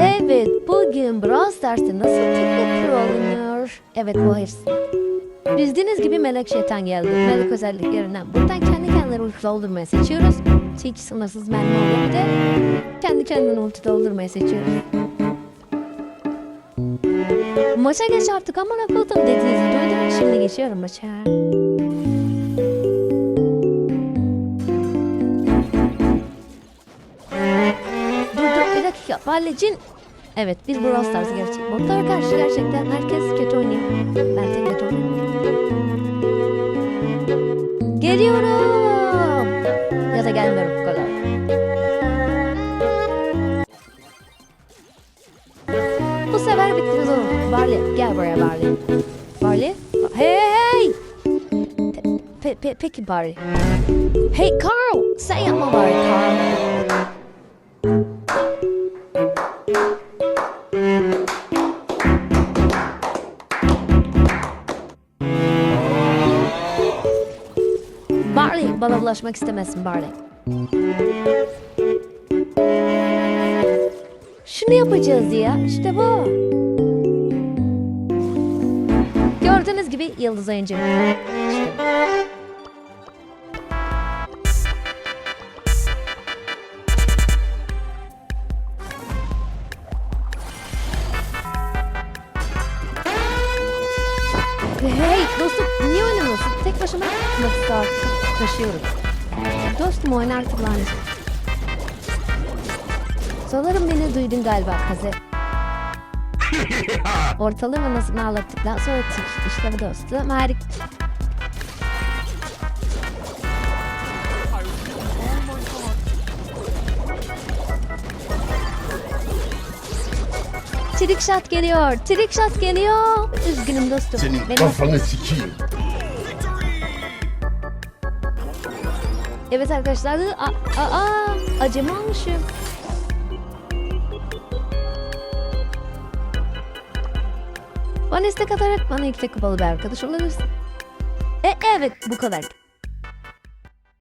Evet, bugün Brawl Stars'ta nasıl teknik pro alınıyor? Evet, bu. Bildiğiniz gibi melek şeytan geldi. Melek özelliklerinden buradan kendi kendine ulti doldurmayı seçiyoruz. Hiç sınırsız mermi bir de kendi kendine ulti doldurmayı seçiyoruz. Maça geç artık ama koydum dediğinizi duydum. Şimdi geçiyorum maça. Bir dakika. Ballecin. Evet biz Brawl Stars gerçek. Botlara karşı gerçekten herkes kötü oynuyor. Ben tek kötü oynuyorum. Geliyorum. Ya da gelmiyorum bu kadar. Bu sefer bittiniz oğlum. Barley gel buraya Barley. Barley. Hey hey. Pe- pe- pe- peki Barley. Hey Carl. Sen yapma bari Carl. Barley bana bulaşmak istemezsin Barley. Şunu yapacağız ya. İşte bu. Gördüğünüz gibi yıldız oyuncu. İşte bu. Hey dostum niye oynamıyorsun? Tek başıma nasıl artık taşıyorum. Dostum oynar kullanıcı. Sanırım beni duydun galiba Kaze. Ortalığı anasını ağlattıktan sonra tık işte dostum harika. Trick shot geliyor. Trick shot geliyor. Üzgünüm dostum. Senin Benim- kafanı sikeyim. Evet arkadaşlar. Aa, aa, acemi olmuşum. Bana istek atarak bana ilk kupalı bir arkadaş olabilirsin. E, evet bu kadar.